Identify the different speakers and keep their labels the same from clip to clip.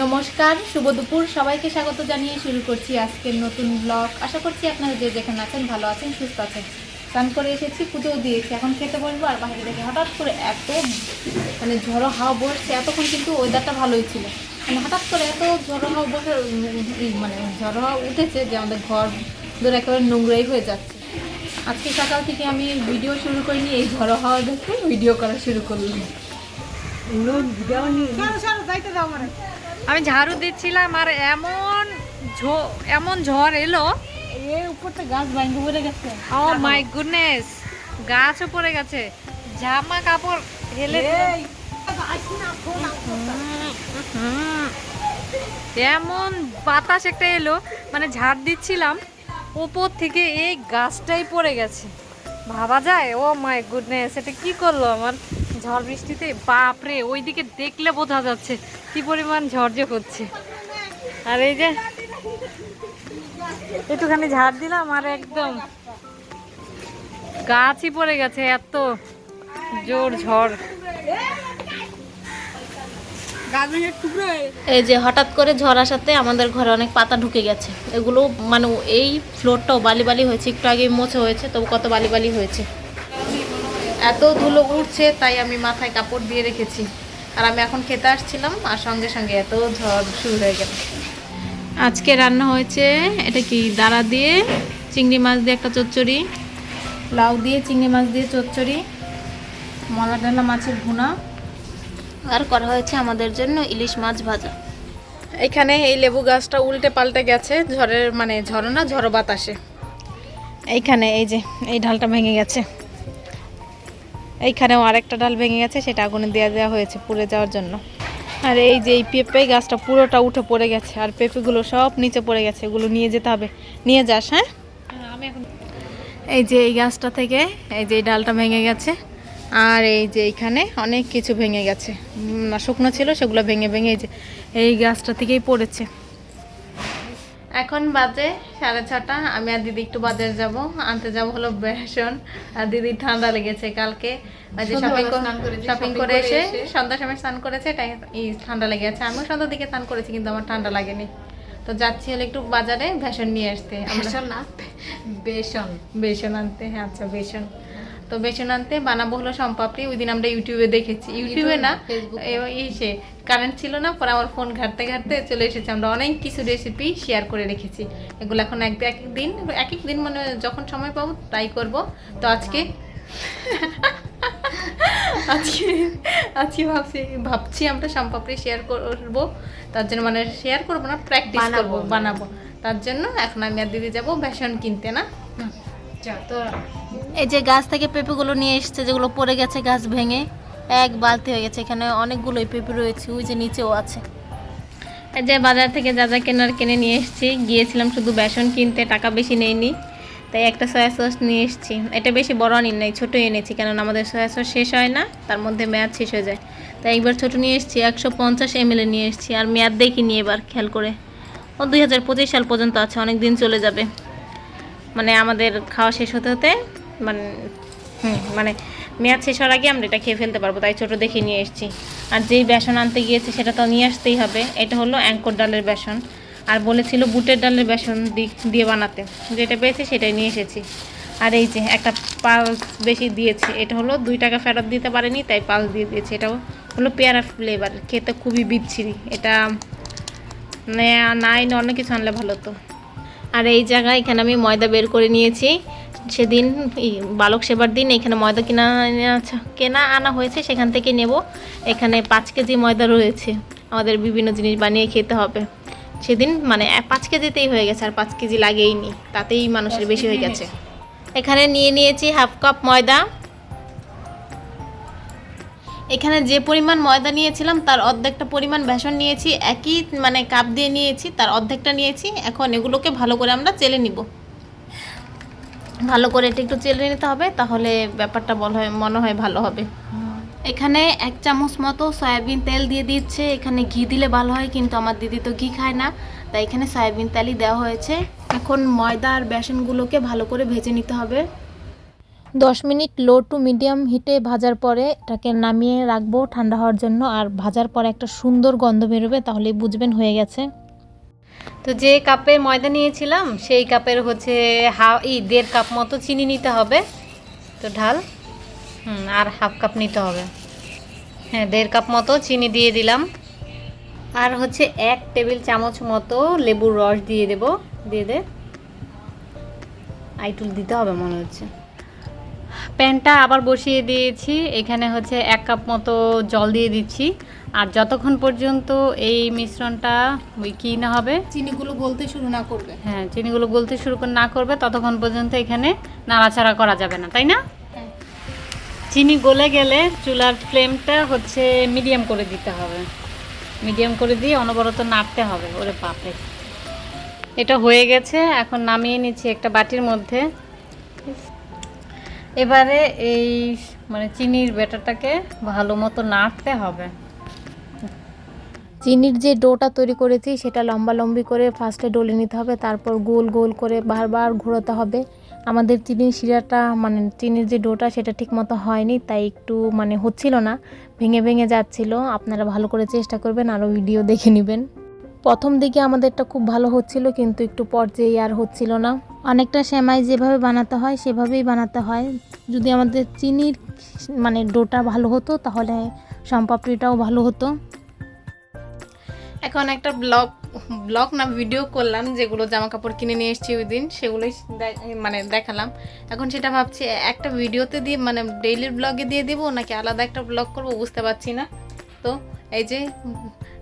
Speaker 1: নমস্কার শুভ দুপুর। সবাইকে স্বাগত জানিয়ে শুরু করছি আজকের নতুন ব্লগ আশা করছি আপনারা যে যেখানে আছেন ভালো আছেন সুস্থ আছেন। স্নান করে এসেছি পুজোও দিয়েছি। এখন খেতে বসবো আর বাইরে থেকে হঠাৎ করে এত মানে ঝড়ো হাওয়া বসছে। এতক্ষণ কিন্তু ওয়েদারটা ভালোই ছিল। মানে হঠাৎ করে এত ঝড়ো হাওয়া বসে মানে ঝড়ো হাওয়া উঠেছে যে আমাদের ঘর ধরে একেবারে নোংরাই হয়ে যাচ্ছে। আজকে সকাল থেকে আমি ভিডিও শুরু করিনি এই ঝড়ো হাওয়া দেখে ভিডিও করা শুরু করলাম।
Speaker 2: আমি ঝাড়ু দিচ্ছিলাম আর এমন এমন ঝড় এলো। ও মাই গুডনেস গাছও পড়ে গেছে। জামা কাপড় হেলে এমন বাতাস একটা এলো মানে ঝাড় দিচ্ছিলাম উপর থেকে এই গাছটাই পড়ে গেছে। ভাবা যায় ও মাই গুডনেস এটা কি করল আমার? ঝড় বৃষ্টিতে, বাপরে, ওইদিকে দেখলে বোঝা যাচ্ছে কি পরিমাণ ঝড় যে হচ্ছে। আর এই যে, একটুখানি ঝাড় দিলাম আর একদম গাছই পড়ে গেছে, এত জোর ঝড়।
Speaker 1: এই যে হঠাৎ করে ঝড় আসাতে আমাদের ঘরে অনেক পাতা ঢুকে গেছে। এগুলো মানে এই ফ্লোরটাও বালি বালি হয়েছে, একটু আগে মোছে হয়েছে, তবু কত বালি বালি হয়েছে। এত ধুলো উঠছে তাই আমি মাথায় কাপড় দিয়ে রেখেছি। আর আমি এখন খেতে আসছিলাম আর সঙ্গে সঙ্গে এত ঝড় শুরু হয়ে গেল। আজকে রান্না হয়েছে এটা কি দাঁড়া দিয়ে চিংড়ি মাছ দিয়ে একটা চচ্চড়ি? লাউ দিয়ে চিংড়ি মাছ দিয়ে চচ্চড়ি মলা ডালা মাছের ভুনা। আর করা হয়েছে আমাদের জন্য ইলিশ মাছ ভাজা। এখানে এই লেবু গাছটা উল্টে পাল্টে গেছে ঝড়ের মানে ঝড় না ঝড়ো বাতাসে। এইখানে এই যে এই ঢালটা ভেঙে গেছে। এইখানেও আরেকটা ডাল ভেঙে গেছে, সেটা আগুনে দেওয়া দেওয়া হয়েছে পুড়ে যাওয়ার জন্য। আর এই যে এই পেঁপে গাছটা পুরোটা উঠে পড়ে গেছে, আর পেঁপেগুলো সব নিচে পড়ে গেছে, এগুলো নিয়ে যেতে হবে। নিয়ে যাস হ্যাঁ?
Speaker 2: আমি এখন
Speaker 1: এই যে এই গাছটা থেকে, এই যে ডালটা ভেঙে গেছে, আর এই যে এইখানে অনেক কিছু ভেঙে গেছে। শুকনো ছিল, সেগুলো ভেঙে ভেঙে এই যে এই গাছটা থেকেই পড়েছে। এখন বাজে সাড়ে ছটা। আমি আর দিদি একটু বাজারে যাব আনতে যাব হলো বেসন। আর দিদির ঠান্ডা লেগেছে কালকে। শপিং শপিং করে এসে সন্ধ্যার সময় স্নান করেছে ঠান্ডা লেগে আছে। আমিও সন্ধ্যার দিকে স্নান করেছি কিন্তু আমার ঠান্ডা লাগেনি। তো যাচ্ছি হলো একটু বাজারে ভেষণ নিয়ে আসতে।
Speaker 2: বেসন।
Speaker 1: বেসন আনতে হ্যাঁ আচ্ছা বেসন। তো বেসন আনতে বানাবো হলো সম্পাপড়ি ওই দিন আমরা ইউটিউবে দেখেছি। ইউটিউবে? না?
Speaker 2: ফেসবুকে।
Speaker 1: এ- কারেন্ট ছিল না পরে আমার ফোন ঘাটতে ঘাটতে চলে এসেছে। আমরা অনেক কিছু রেসিপি শেয়ার করে রেখেছি। এগুলো এখন এক এক দিন এক এক দিন মানে যখন সময় পাবো ট্রাই করব। তো আজকে আজকে আজকে ভাবছি ভাবছি আমরা সম্পাপড়ি শেয়ার করব। তার জন্য মানে শেয়ার করব না প্র্যাকটিস। করব বানাবো। তার জন্য এখন আমি আর দিদি যাব বেসন কিনতে না?
Speaker 2: তো
Speaker 1: এই যে গাছ থেকে পেঁপেগুলো নিয়ে এসছে, যেগুলো পড়ে গেছে গাছ ভেঙে, এক বালতি হয়ে গেছে। এখানে অনেকগুলোই পেঁপে রয়েছে, ওই যে নিচেও আছে। এই যে বাজার থেকে যা যা কেনার কিনে নিয়ে এসেছি, গিয়েছিলাম শুধু বেসন কিনতে, টাকা বেশি নেইনি, তাই একটা সয়া সস নিয়ে এসেছি। এটা বেশি বড় আনি নাই, ছোটো এনেছি, কেননা আমাদের সয়া সস শেষ হয় না, তার মধ্যে মেয়াদ শেষ হয়ে যায়। তাই একবার ছোটো নিয়ে এসেছি, একশো পঞ্চাশ এম নিয়ে এসেছি, আর মেয়াদ দেখিনি এবার, খেয়াল করে। ও দুই হাজার পঁচিশ সাল পর্যন্ত আছে, অনেক দিন চলে যাবে। মানে আমাদের খাওয়া শেষ হতে হতে মানে হুম মানে মেয়াদ শেষ হওয়ার আগে আমরা এটা খেয়ে ফেলতে পারব, তাই ছোটো দেখে নিয়ে এসেছি। আর যেই বেসন আনতে গিয়েছে সেটা তো নিয়ে আসতেই হবে, এটা হলো অ্যাঙ্কর ডালের বেসন। আর বলেছিল বুটের ডালের বেসন দিয়ে বানাতে, যেটা পেয়েছি সেটাই নিয়ে এসেছি। আর এই যে একটা পালস বেশি দিয়েছে, এটা হলো দুই টাকা ফেরত দিতে পারেনি, তাই পালস দিয়ে দিয়েছে। এটাও হলো পেয়ারা ফ্লেভার খেতে খুবই বিচ্ছিরি। এটা মানে নাই অন্য কিছু আনলে ভালো তো আর এই জায়গায় এখানে আমি ময়দা বের করে নিয়েছি। সেদিন বালক সেবার দিন এখানে ময়দা কিনা আচ্ছা, কেনা আনা হয়েছে সেখান থেকে নেব। এখানে পাঁচ কেজি ময়দা রয়েছে আমাদের বিভিন্ন জিনিস বানিয়ে খেতে হবে। সেদিন মানে পাঁচ কেজিতেই হয়ে গেছে আর পাঁচ কেজি লাগেইনি তাতেই মানুষের বেশি হয়ে গেছে। এখানে নিয়ে নিয়েছি হাফ কাপ ময়দা। এখানে যে পরিমাণ ময়দা নিয়েছিলাম তার অর্ধেকটা পরিমাণ বেসন নিয়েছি একই মানে কাপ দিয়ে নিয়েছি তার অর্ধেকটা নিয়েছি এখন এগুলোকে ভালো করে আমরা চেলে নিব। ভালো করে এটা একটু চেলে নিতে হবে তাহলে ব্যাপারটা বলা হয় মনে হয় ভালো হবে। এখানে এক চামচ মতো সয়াবিন তেল দিয়ে দিচ্ছে এখানে ঘি দিলে ভালো হয় কিন্তু আমার দিদি তো ঘি খায় না তাই এখানে সয়াবিন তেলই দেওয়া হয়েছে। এখন ময়দা আর বেসনগুলোকে ভালো করে ভেজে নিতে হবে। দশ মিনিট লো টু মিডিয়াম হিটে ভাজার পরে এটাকে নামিয়ে রাখব ঠান্ডা হওয়ার জন্য আর ভাজার পরে একটা সুন্দর গন্ধ বেরোবে তাহলেই বুঝবেন হয়ে গেছে।
Speaker 2: তো যে কাপে ময়দা নিয়েছিলাম, সেই কাপের হচ্ছে হা ই দেড় কাপ মতো চিনি নিতে হবে। তো ঢাল, হুম, আর হাফ কাপ নিতে হবে। হ্যাঁ দেড় কাপ মতো চিনি দিয়ে দিলাম। আর হচ্ছে এক টেবিল চামচ মতো লেবুর রস দিয়ে দেব, দিয়ে দে। আইটুল দিতে হবে মনে হচ্ছে। প্যানটা আবার বসিয়ে দিয়েছি। এখানে হচ্ছে এক কাপ মতো জল দিয়ে দিচ্ছি। আর যতক্ষণ পর্যন্ত এই মিশ্রণটা ওই কী না হবে?
Speaker 1: চিনিগুলো গলতে শুরু না করবে।
Speaker 2: হ্যাঁ চিনিগুলো গলতে শুরু না করবে ততক্ষণ পর্যন্ত এখানে নাড়াচাড়া করা যাবে না তাই না?
Speaker 1: হ্যাঁ।
Speaker 2: চিনি গলে গেলে চুলার ফ্লেমটা হচ্ছে মিডিয়াম করে দিতে হবে। মিডিয়াম করে দিয়ে অনবরত নাড়তে হবে ওরে বাপরে। এটা হয়ে গেছে এখন নামিয়ে নিচ্ছি একটা বাটির মধ্যে। এবারে এই মানে চিনির ব্যাটারটাকে ভালো মতো নাড়তে হবে।
Speaker 1: চিনির যে ডোটা তৈরি করেছি, সেটা লম্বা লম্বি করে ফার্স্টে ডলে নিতে হবে, তারপর গোল গোল করে বারবার ঘোরাতে হবে। আমাদের চিনির শিরাটা মানে চিনির যে ডোটা, সেটা ঠিক মতো হয়নি, তাই একটু মানে হচ্ছিল না, ভেঙে ভেঙে যাচ্ছিল। আপনারা ভালো করে চেষ্টা করবেন, আরও ভিডিও দেখে নেবেন। প্রথম দিকে আমাদেরটা খুব ভালো হচ্ছিল, কিন্তু একটু পর্যায়ে আর হচ্ছিল না। অনেকটা সেমাই যেভাবে বানাতে হয়, সেভাবেই বানাতে হয়। যদি আমাদের চিনির মানে ডোটা ভালো হতো, তাহলে সম্পাপড়িটাও ভালো হতো। এখন একটা ব্লগ ব্লগ না, ভিডিও করলাম, যেগুলো জামা কাপড় কিনে নিয়ে এসেছি ওই দিন, সেগুলোই মানে দেখালাম। এখন সেটা ভাবছি, একটা ভিডিওতে দিয়ে মানে ডেইলির ব্লগে দিয়ে দিব, নাকি আলাদা একটা ব্লগ করব, বুঝতে পারছি না। তো এই যে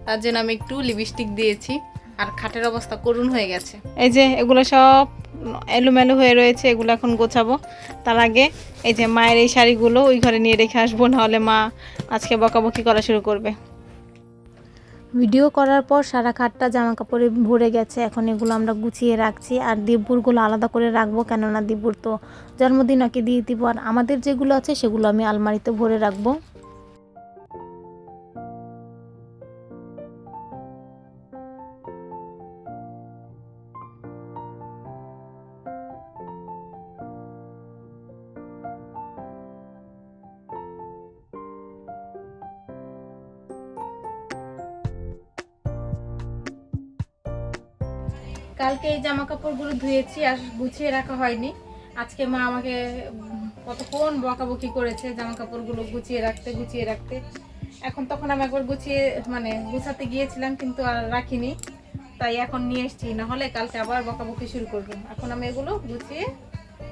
Speaker 1: তার জন্য আমি একটু লিপস্টিক দিয়েছি। আর খাটের অবস্থা করুণ হয়ে গেছে। এই যে এগুলো সব এলোমেলো হয়ে রয়েছে এগুলো এখন গোছাবো। তার আগে এই যে মায়ের এই শাড়িগুলো ওই ঘরে নিয়ে রেখে আসব নাহলে মা আজকে বকাবকি করা শুরু করবে। ভিডিও করার পর সারা খাটটা জামা কাপড়ে ভরে গেছে। এখন এগুলো আমরা গুছিয়ে রাখছি। আর দিব্যুরগুলো আলাদা করে রাখব কেননা দিব্যুর তো জন্মদিন ওকে দিয়ে দিব। আর আমাদের যেগুলো আছে সেগুলো আমি আলমারিতে ভরে রাখব। জামা কাপড়গুলো ধুয়েছি আর গুছিয়ে রাখা হয়নি। আজকে মা আমাকে কতক্ষণ বকাবকি করেছে জামা কাপড়গুলো গুছিয়ে রাখতে গুছিয়ে রাখতে। এখন তখন আমি একবার গুছিয়ে মানে গুছাতে গিয়েছিলাম কিন্তু আর রাখিনি। তাই এখন নিয়ে এসছি, নাহলে কালকে আবার বকাবকি শুরু করব। এখন আমি এগুলো গুছিয়ে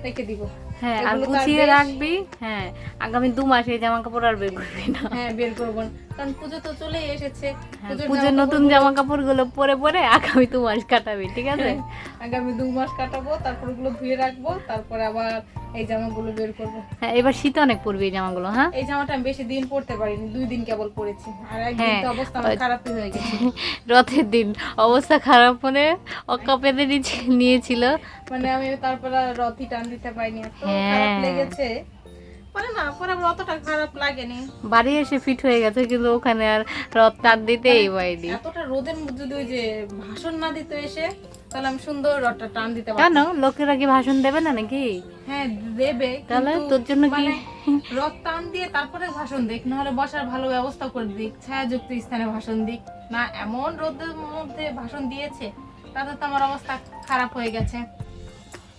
Speaker 1: রেখে দিব।
Speaker 2: হ্যাঁ আর গুছিয়ে রাখবি হ্যাঁ আগামী দু মাসে জামা কাপড় আর বের করবি না।
Speaker 1: হ্যাঁ বের করব না। কারণ পুজো তো চলেই এসেছে।
Speaker 2: হ্যাঁ,
Speaker 1: পুজোর
Speaker 2: পুজোর নতুন জামা কাপড়গুলো পরে পরে আগামী দু মাস কাটাবি ঠিক আছে?
Speaker 1: আগামী দু মাস কাটাবো তারপর ওগুলো ধুয়ে রাখব তারপরে আবার এই জামাগুলো বের করব।
Speaker 2: হ্যাঁ এবার শীত অনেক পড়বে এই জামাগুলো হ্যাঁ?
Speaker 1: এই জামাটা আমি বেশি দিন পরতে পারিনি দুই দিন কেবল পরেছি। আর একদিন
Speaker 2: হ্যাঁ,
Speaker 1: তো অবস্থা আমার খারাপই হয়ে গেছে।
Speaker 2: রথের দিন অবস্থা খারাপ মানে অক্কা পেতে নিয়েছিল।
Speaker 1: মানে আমি তারপর আর রথই টান দিতে পারিনি এত
Speaker 2: হ্যাঁ।
Speaker 1: খারাপ লেগেছে। পরে না পরে অতটা খারাপ লাগেনি।
Speaker 2: বাড়ি এসে ফিট হয়ে গেছে কিন্তু ওখানে আর রথ টান দিতেই পারিনি।
Speaker 1: এতটা রোদের মধ্যে যদি ওই যে ভাষণ না দিতে এসে তাহলে আমি সুন্দর রথটা টান দিতে
Speaker 2: কেন? লোকেরা কি ভাষণ দেবে না নাকি?
Speaker 1: হ্যাঁ দেবে
Speaker 2: তাহলে তোর জন্য কি?
Speaker 1: মানে রথ টান দিয়ে তারপরে ভাষণ দিক নাহলে বসার ভালো ব্যবস্থা করে দিক ছায়াযুক্ত স্থানে ভাষণ দিক। না এমন রোদের মধ্যে ভাষণ দিয়েছে তাতে তো আমার অবস্থা খারাপ হয়ে গেছে।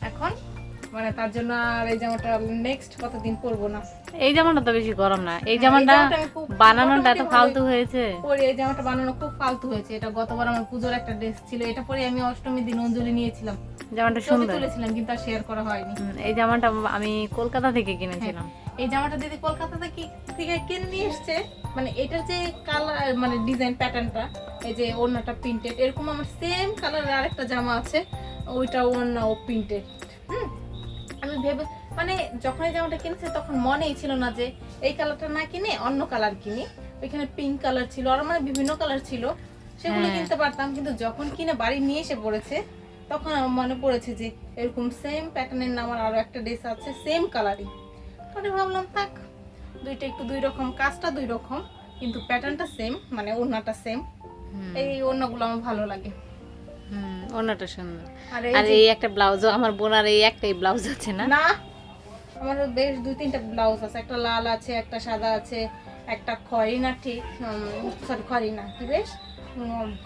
Speaker 1: এখন মানে তার জন্য আর এই জামাটা নেক্সট কতদিন পরবো না।
Speaker 2: এই জামাটা তো বেশি গরম না। এই
Speaker 1: হ্যাঁ,
Speaker 2: জামাটা বানানোটা এত ফালতু হয়েছে।
Speaker 1: পরে। এই জামাটা বানানো খুব ফালতু হয়েছে। এটা গতবার আমার পুজোর একটা ড্রেস ছিল। এটা পরে আমি অষ্টমীর দিন অঞ্জলি নিয়েছিলাম।
Speaker 2: জামাটা সুন্দর।
Speaker 1: তুলেছিলাম কিন্তু আর শেয়ার করা হয়নি।
Speaker 2: এই জামাটা আমি কলকাতা থেকে কিনেছিলাম।
Speaker 1: এই জামাটা দিদি কলকাতা থেকে থেকে কিনে নিয়ে এসছে। মানে এটার যে কালার মানে ডিজাইন প্যাটার্নটা এই যে ওড়নাটা প্রিন্টেড এরকম আমার সেম কালারের আরেকটা জামা আছে। ওইটা ওড়না ও প্রিন্টেড হুম আমি ভেবে মানে যখন এই জামাটা কিনেছে তখন মনেই ছিল না যে এই কালারটা না কিনে অন্য কালার কিনি। ওইখানে পিঙ্ক কালার ছিল আর মানে বিভিন্ন কালার ছিল। সেগুলো
Speaker 2: হ্যাঁ।
Speaker 1: কিনতে পারতাম কিন্তু যখন কিনে বাড়ি নিয়ে এসে পড়েছে তখন আমার মনে পড়েছে যে এরকম সেম প্যাটার্নের না আমার আরও একটা ড্রেস আছে সেম কালারই পরে ভাবলাম থাক দুইটা একটু দুই রকম কাজটা দুই রকম কিন্তু প্যাটার্নটা সেম মানে ওড়নাটা সেম এই ওড়নাগুলো আমার ভালো লাগে।
Speaker 2: হুম, ওড়নাটা সুন্দর।
Speaker 1: আর এই
Speaker 2: একটা ব্লাউজও আমার বোনার এই একটাই ব্লাউজ আছে না?
Speaker 1: না আমার বেশ দুই তিনটা ব্লাউজ আছে একটা লাল আছে একটা সাদা আছে একটা খয়রি না ঠিক সরি খয়রি না কি বেশ?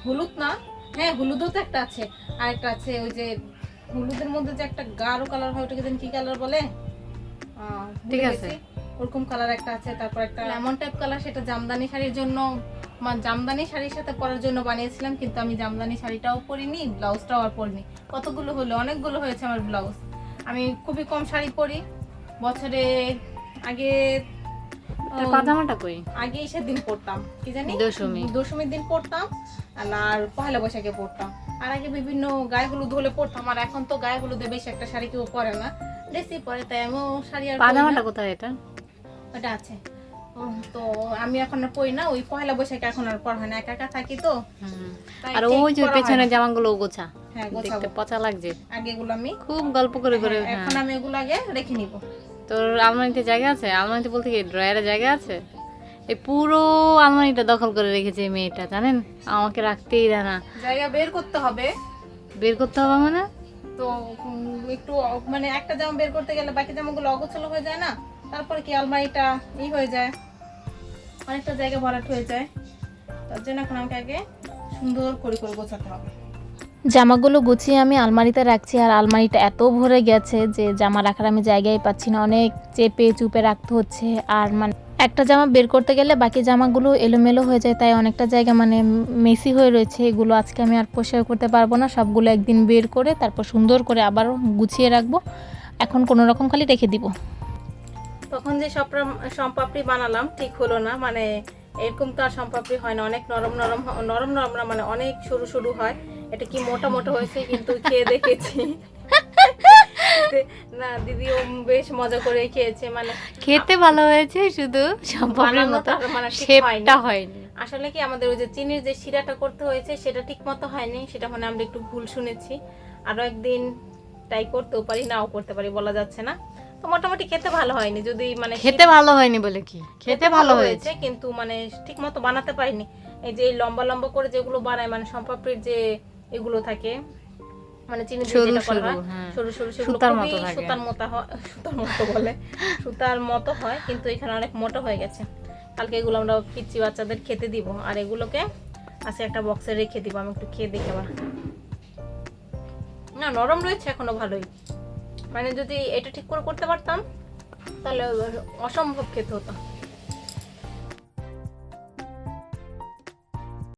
Speaker 1: হলুদ না? হ্যাঁ হলুদও তো একটা আছে আর একটা আছে ওই যে হলুদের মধ্যে যে একটা গাঢ় কালার হয় ওটাকে যেন কি কালার বলে? আহ,
Speaker 2: ঠিক আছে।
Speaker 1: ওরকম কালার একটা আছে তারপর একটা লেমন টাইপ কালার সেটা জামদানি শাড়ির জন্য জামদানি শাড়ির সাথে পরার জন্য বানিয়েছিলাম কিন্তু আমি জামদানি শাড়িটাও পরিনি ব্লাউজটাও আর পরিনি। কতগুলো হলো? অনেকগুলো হয়েছে আমার ব্লাউজ। আমি খুবই কম শাড়ি পরি। বছরে আগে
Speaker 2: পাজামাটা কই
Speaker 1: আগে ইসের দিন পরতাম। কি জানি?
Speaker 2: দশমী।
Speaker 1: দশমীর দিন পরতাম। আর পহেলা বৈশাখে পরতাম। আর আগে বিভিন্ন গায়ে হলুদ হলে পড়তাম আর এখন তো গায়ে হলুদে বেশি একটা শাড়ি কেউ পরে না। বেশি পরে তাই আমিও শাড়ি আর
Speaker 2: পাজামাটা কোথায় এটা?
Speaker 1: ওটা আছে। তো আমি এখন আর পরি না ওই বৈশাখে এখন আর পড়া হয় না একা একা থাকি তো।
Speaker 2: আর ওই যে পেছনে জামাগুলো গোছা
Speaker 1: হ্যাঁ
Speaker 2: দেখতে পচা লাগছে।
Speaker 1: আগে এগুলো আমি
Speaker 2: খুব গল্প করে করে
Speaker 1: হ্যাঁ,
Speaker 2: হ্যাঁ।
Speaker 1: এখন আমি এগুলো আগে রেখে নিব।
Speaker 2: তোর আলমারিতে জায়গা আছে? আলমারিতে বলতে কি ড্রয়ারে জায়গা আছে? এই পুরো আলমারিটা দখল করে রেখেছে মেয়েটা জানেন? আমাকে রাখতেই দেয় না।
Speaker 1: জায়গা বের করতে হবে।
Speaker 2: বের করতে হবে মানে?
Speaker 1: তো একটু মানে একটা জামা বের করতে গেলে বাকি জামাগুলো অগোছালো হয়ে যায় না? তারপরে কি আলমারিটা ই হয়ে যায়, অনেকটা জায়গা ভরাট হয়ে যায়। তার জন্য এখন আমাকে আগে সুন্দর করে করে গোছাতে হবে।
Speaker 3: জামাগুলো গুছিয়ে আমি আলমারিতে রাখছি, আর আলমারিটা এত ভরে গেছে যে জামা রাখার আমি জায়গায় পাচ্ছি না। অনেক চেপে চুপে রাখতে হচ্ছে, আর মানে একটা জামা বের করতে গেলে বাকি জামাগুলো এলোমেলো হয়ে যায়, তাই অনেকটা জায়গা মানে মেসি হয়ে রয়েছে। এগুলো আজকে আমি আর পরিষ্কার করতে পারব না, সবগুলো একদিন বের করে তারপর সুন্দর করে আবার গুছিয়ে রাখব। এখন কোনো রকম খালি রেখে দিব।
Speaker 1: তখন যে সপ্রা- সম্পাপড়ি বানালাম ঠিক হলো না। মানে এরকম তো আর সম্পাপড়ি হয় না। অনেক নরম নরম নরম নরম না মানে অনেক সরু সরু হয়। এটা কি মোটা মোটা হয়েছে কিন্তু খেয়ে দেখেছি। না দিদিও বেশ মজা করে খেয়েছে। মানে
Speaker 2: খেতে ভালো হয়েছে শুধু সম্পর্কের মতো
Speaker 1: মানে
Speaker 2: শেপটা
Speaker 1: হয়নি। আসলে কি আমাদের ওই যে চিনির যে শিরাটা করতে হয়েছে সেটা ঠিক মতো হয়নি। সেটা মানে আমরা একটু ভুল শুনেছি। আরও একদিন ট্রাই করতেও পারি নাও করতে পারি বলা যাচ্ছে না। তো মোটামুটি খেতে ভালো হয়নি যদি মানে
Speaker 2: খেতে ভালো হয়নি বলে কি? খেতে ভালো হয়েছে।
Speaker 1: কিন্তু মানে ঠিক মতো বানাতে পারিনি। এই যে লম্বা লম্বা করে যেগুলো বানায় মানে সম্পাপড়ির যে এগুলো থাকে মানে চিনি দিয়ে যেটা করা হয়,
Speaker 2: হ্যাঁ।
Speaker 1: সরু সরু সেগুলো
Speaker 2: সুতার
Speaker 1: খুবই
Speaker 2: মতো
Speaker 1: সুতার মতো হয় সুতার মতো বলে সুতার মতো হয় কিন্তু এখানে অনেক মোটা হয়ে গেছে। কালকে এগুলো আমরা পিচ্ছি বাচ্চাদের খেতে দিব আর এগুলোকে আছে একটা বক্সে রেখে দিব আমি একটু খেয়ে দেখে আবার। না নরম রয়েছে এখনও ভালোই। মানে যদি এটা ঠিক করে করতে পারতাম তাহলে অসম্ভব খেতে হতো।